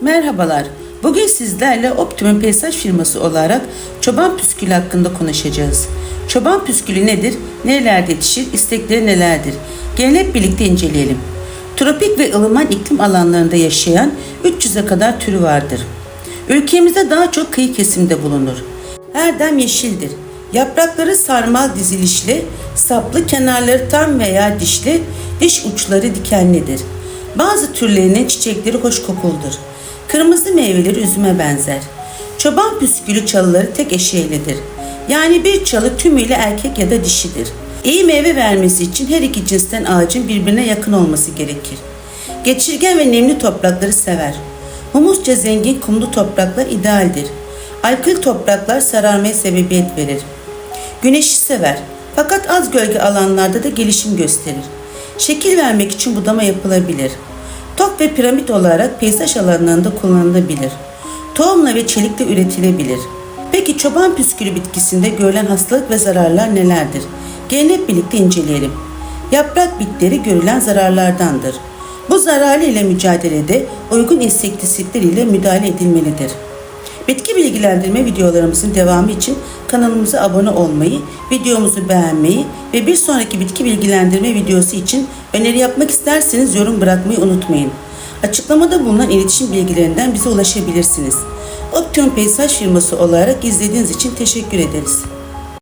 Merhabalar. Bugün sizlerle Optimum Peyzaj firması olarak çoban püskülü hakkında konuşacağız. Çoban püskülü nedir? Nerelerde yetişir? İstekleri nelerdir? Gelin hep birlikte inceleyelim. Tropik ve ılıman iklim alanlarında yaşayan 300'e kadar türü vardır. Ülkemizde daha çok kıyı kesimde bulunur. Erdem yeşildir. Yaprakları sarmal dizilişli, saplı kenarları tam veya dişli, diş uçları dikenlidir. Bazı türlerinin çiçekleri hoş kokuludur. Kırmızı meyveleri üzüme benzer. Çoban püskülü çalıları tek eşeğlidir. Yani bir çalı tümüyle erkek ya da dişidir. İyi meyve vermesi için her iki cinsten ağacın birbirine yakın olması gerekir. Geçirgen ve nemli toprakları sever. Humusça zengin kumlu topraklar idealdir. Alkül topraklar sararmaya sebebiyet verir. Güneşi sever fakat az gölge alanlarda da gelişim gösterir. Şekil vermek için budama yapılabilir. Top ve piramit olarak peyzaj alanlarında kullanılabilir. Tohumla ve çelikle üretilebilir. Peki çoban püskülü bitkisinde görülen hastalık ve zararlar nelerdir? Gelin hep birlikte inceleyelim. Yaprak bitleri görülen zararlardandır. Bu zararlı ile mücadelede uygun insektisitler ile müdahale edilmelidir. Bitki bilgilendirme videolarımızın devamı için kanalımıza abone olmayı, videomuzu beğenmeyi ve bir sonraki bitki bilgilendirme videosu için öneri yapmak isterseniz yorum bırakmayı unutmayın. Açıklamada bulunan iletişim bilgilerinden bize ulaşabilirsiniz. Optimum Peyzaj firması olarak izlediğiniz için teşekkür ederiz.